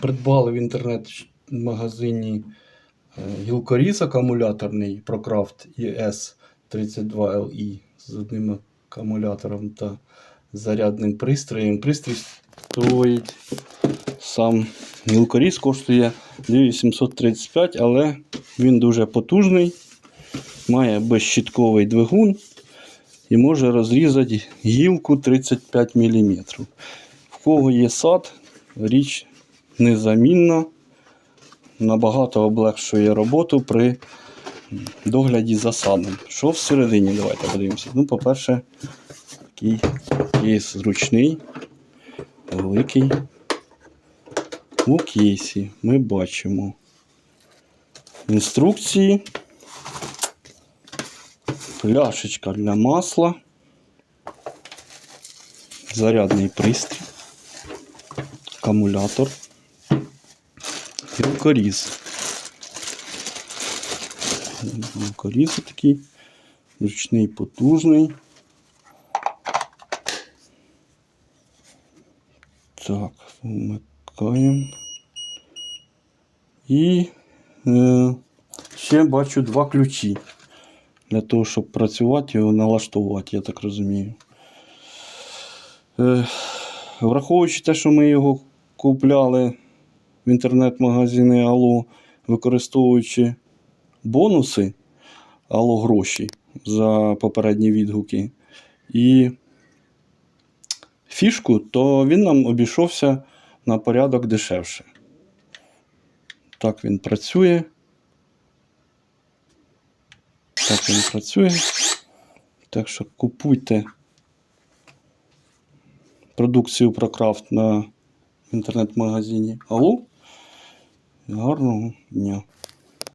Придбали в інтернет-магазині е, гілкоріз акумуляторний ProCraft ES 32LE з одним акумулятором та зарядним пристроєм. Пристрій стоїть сам гілкоріз коштує 2835, але він дуже потужний, має безщітковий двигун і може розрізати гілку 35 мм. В кого є сад, річ незамінна, набагато облегшує роботу при догляді за садом. Що всередині? Давайте подивимося. Ну, по-перше, такий кейс зручний, великий. У кейсі ми бачимо інструкції, пляшечка для масла, зарядний пристрій, акумулятор, гілкоріз. Гілкоріз такий, зручний, потужний. Так, вмикаємо. І е, ще бачу два ключі. Для того, щоб працювати його налаштувати, я так розумію. Е, враховуючи те, що ми його купляли в інтернет-магазині Алло, використовуючи бонуси Алло гроші за попередні відгуки. І фішку, то він нам обійшовся на порядок дешевше. Так він працює. Так він працює. Так що купуйте продукцію ProCraft на інтернет-магазині Алло. Mejor no, no.